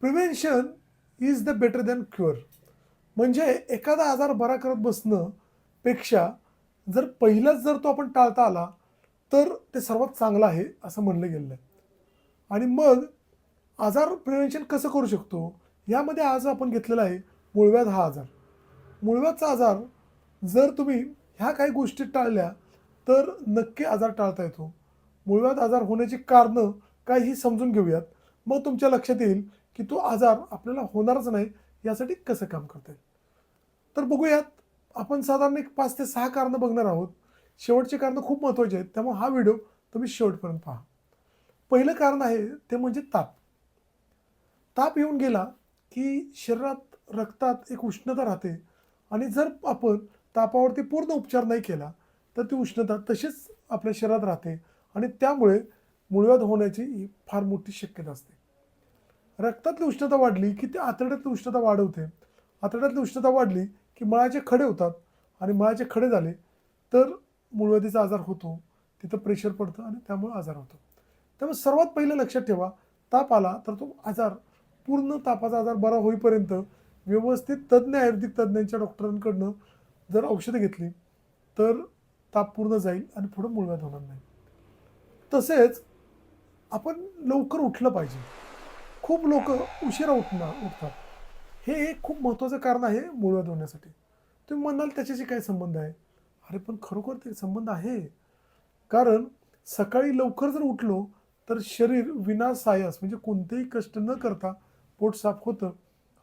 Prevention is the better than cure म्हणजे एखादा आजार बरा करत बसणं पेक्षा जर पहिलाच जर तो आपण टाळता आला तर ते सर्वात चांगलं आहे असं म्हणलं गेलं आहे. आणि मग आजार प्रिव्हेन्शन कसं करू शकतो? यामध्ये आज आपण घेतलेला आहे मुळव्याद हा आजार. मूळव्याधचा आजार जर तुम्ही ह्या काही गोष्टी टाळल्या तर नक्की आजार टाळता येतो. मूळव्याध आजार होण्याची कारणं काय ही समजून घेऊयात. मग तुमच्या लक्षात येईल की तो आजार आपल्याला होणारच नाही यासाठी कसं काम करता येईल? तर बघूयात आपण साधारण एक पाच ते सहा कारणं बघणार आहोत. शेवटचे कारणं खूप महत्त्वाचे आहेत त्यामुळे हा व्हिडिओ तुम्ही शेवटपर्यंत पहा. पहिलं कारण आहे ते म्हणजे ताप. ताप येऊन गेला की शरीरात रक्तात एक उष्णता राहते आणि जर आपण तापावरती पूर्ण उपचार नाही केला तर ती उष्णता तशीच आपल्या शरीरात राहते आणि त्यामुळे मुळव्याध होण्याची ही फार मोठी शक्यता असते. रक्तातली उष्णता वाढली की ती आतड्यातली उष्णता वाढवते. आतड्यातली उष्णता वाढली की मळाचे खडे होतात. आणि मळाचे खडे झाले तर मूळव्याधीचा आजार होतो. तिथं प्रेशर पडतं आणि त्यामुळे आजार होतो. त्यामुळे सर्वात पहिलं लक्षात ठेवा ताप आला तर तो आजार पूर्ण तापाचा आजार बरा होईपर्यंत व्यवस्थित तज्ज्ञ आयुर्वेदिक तज्ज्ञांच्या डॉक्टरांकडनं जर औषधं घेतली तर ताप पूर्ण जाईल आणि पुढं मूळव्याध होणार नाही. तसेच आपण लवकर उठलं पाहिजे. खूप लोक उशिरा उठणार उठतात. हे एक खूप महत्त्वाचं कारण आहे मुळव्याध होण्यासाठी. तुम्ही म्हणाल त्याच्याशी काय संबंध आहे? अरे पण खरोखर ते संबंध आहे. कारण सकाळी लवकर जर उठलो तर शरीर विना सायस म्हणजे कोणतेही कष्ट न करता पोट साफ होतं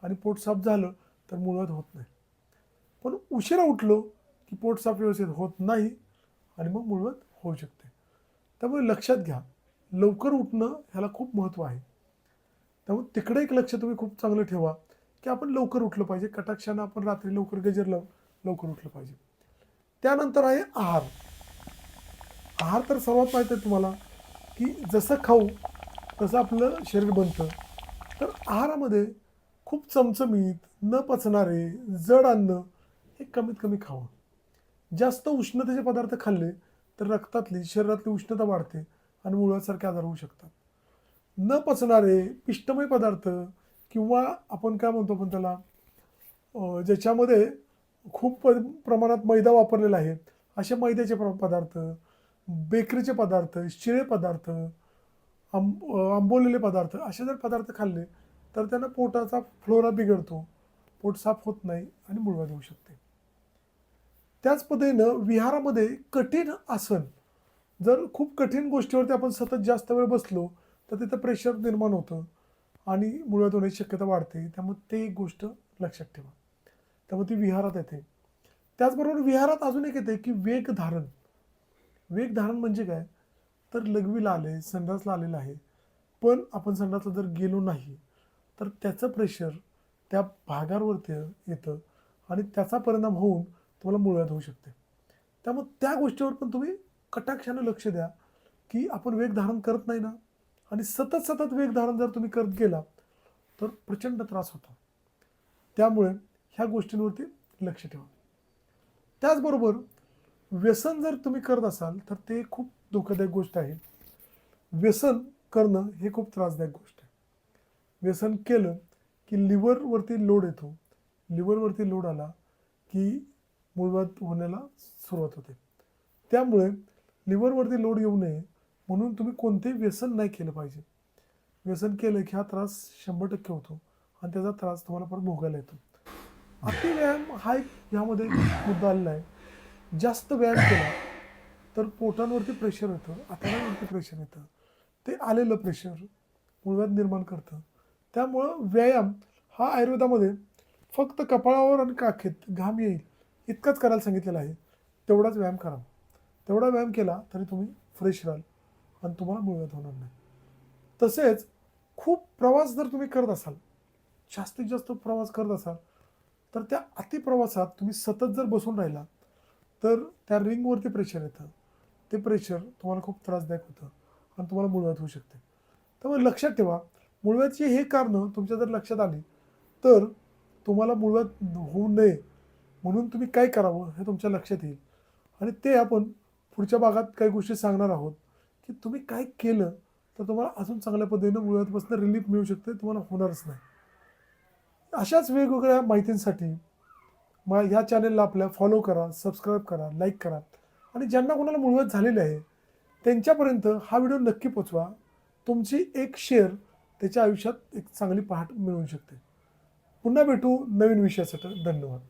आणि पोट साफ झालं तर मुळव्याध होत नाही. पण उशिरा उठलो की पोट साफ व्यवस्थित होत नाही आणि मग मुळव्याध होऊ शकते. त्यामुळे लक्षात घ्या लवकर उठणं ह्याला खूप महत्त्व आहे. त्यामुळे तिकडे एक लक्ष तुम्ही खूप चांगलं ठेवा की आपण लवकर उठलं पाहिजे. कटाक्षानं आपण रात्री लवकर गजर लावून लवकर उठलं पाहिजे. त्यानंतर आहे आहार. आहार तर सर्वात माहीत आहे तुम्हाला की जसं खाऊ तसं आपलं शरीर बनतं. तर आहारामध्ये खूप चमचमीत न पचणारे जड अन्न हे कमीत कमी खावं. जास्त उष्णतेचे पदार्थ खाल्ले तर रक्तातली शरीरातली उष्णता वाढते आणि मुळासारखे आजार होऊ शकतात. न पचणारे पिष्टमय पदार्थ किंवा आपण काय म्हणतो आपण त्याला ज्याच्यामध्ये खूप प- प्रमाणात मैदा वापरलेला आहे असे मैद्याचे प्र- पदार्थ बेकरीचे पदार्थ शिळे पदार्थ आंब आंबोलेले आंबवलेले पदार्थ असे जर पदार्थ खाल्ले तर त्यांना पोटाचा फ्लोरा बिघडतो. पोट साफ होत नाही आणि मुळवा होऊ शकते. त्याच पद्धतीनं विहारामध्ये कठीण आसन जर खूप कठीण गोष्टीवरती आपण सतत जास्त वेळ बसलो तर तिथं प्रेशर निर्माण होतं. आणि मुळात होण्याची शक्यता वाढते. त्यामुळे ते एक गोष्ट लक्षात ठेवा. त्यामुळे ती विहारात येते. त्याचबरोबर विहारात अजून एक येते की वेग धारण. वेग धारण म्हणजे काय? तर लघवीला आले संडासला आलेलं आहे. पण आपण संडासला जर गेलो नाही तर त्याचं प्रेशर त्या भागावरती येतं आणि त्याचा परिणाम होऊन तुम्हाला मुळव्याध होऊ शकते. त्यामुळे त्या गोष्टीवर पण तुम्ही कटाक्षानं लक्ष द्या की आपण वेग धारण करत नाही ना. आणि सतत सतत वेग धारण जर तुम्ही करत गेला तर प्रचंड त्रास होतो. त्यामुळे ह्या गोष्टींवरती लक्ष ठेवा. त्याचबरोबर व्यसन जर तुम्ही करत असाल तर ते खूप धोकादायक गोष्ट आहे. व्यसन करणं हे खूप त्रासदायक गोष्ट आहे. व्यसन केलं की लिव्हरवरती लोड येतो. लिव्हरवरती लोड आला की मुळव्याध होण्याला सुरुवात होते. त्यामुळे लिव्हरवरती लोड येऊ नये म्हणून तुम्ही कोणतेही व्यसन नाही केलं पाहिजे. व्यसन केलं की हा त्रास शंभर टक्के होतो आणि त्याचा त्रास तुम्हाला परत भोगायला येतो. अतिव्यायाम हा एक ह्यामध्ये मुद्दा आलेला आहे. जास्त व्यायाम केला तर पोटांवरती प्रेशर येतं आतड्यांवरती प्रेशर येतं. ते आलेलं प्रेशर मुळव्यात निर्माण करतं. त्यामुळं व्यायाम हा आयुर्वेदामध्ये फक्त कपाळावर आणि काखेत घाम येईल इतकाच करायला सांगितलेलं आहे. तेवढाच व्यायाम करा. तेवढा व्यायाम केला तरी तुम्ही फ्रेश राहाल. आणि तुम्हाला मुळव्याध होणार नाही. तसेच खूप प्रवास जर तुम्ही करत असाल जास्तीत जास्त प्रवास करत असाल तर त्या अतिप्रवासात तुम्ही सतत जर बसून राहिला तर त्या रिंगवरती प्रेशर येतं. ते प्रेशर तुम्हाला खूप त्रासदायक होतं आणि तुम्हाला मुळव्यात होऊ शकते. त्यामुळे लक्षात ठेवा मुळव्याची हे कारणं तुमच्या जर लक्षात आली तर तुम्हाला मुळव्यात होऊ नये म्हणून तुम्ही काय करावं हे तुमच्या लक्षात येईल. आणि ते आपण पुढच्या भागात काही गोष्टी सांगणार आहोत. की तुम्ही काय केलं तर तुम्हाला अजून चांगल्या पद्धतीनं मुळातपासून रिलीफ मिळू शकते तुम्हाला होणारच नाही. अशाच वेगवेगळ्या माहितींसाठी मग ह्या चॅनलला आपल्या फॉलो करा सबस्क्राईब करा लाईक करा. आणि ज्यांना कोणाला मुळवत झालेले आहे त्यांच्यापर्यंत हा व्हिडिओ नक्की पोचवा. तुमची एक शेअर त्याच्या आयुष्यात एक चांगली पहाट मिळवू शकते. पुन्हा भेटू नवीन विषयासाठी. धन्यवाद.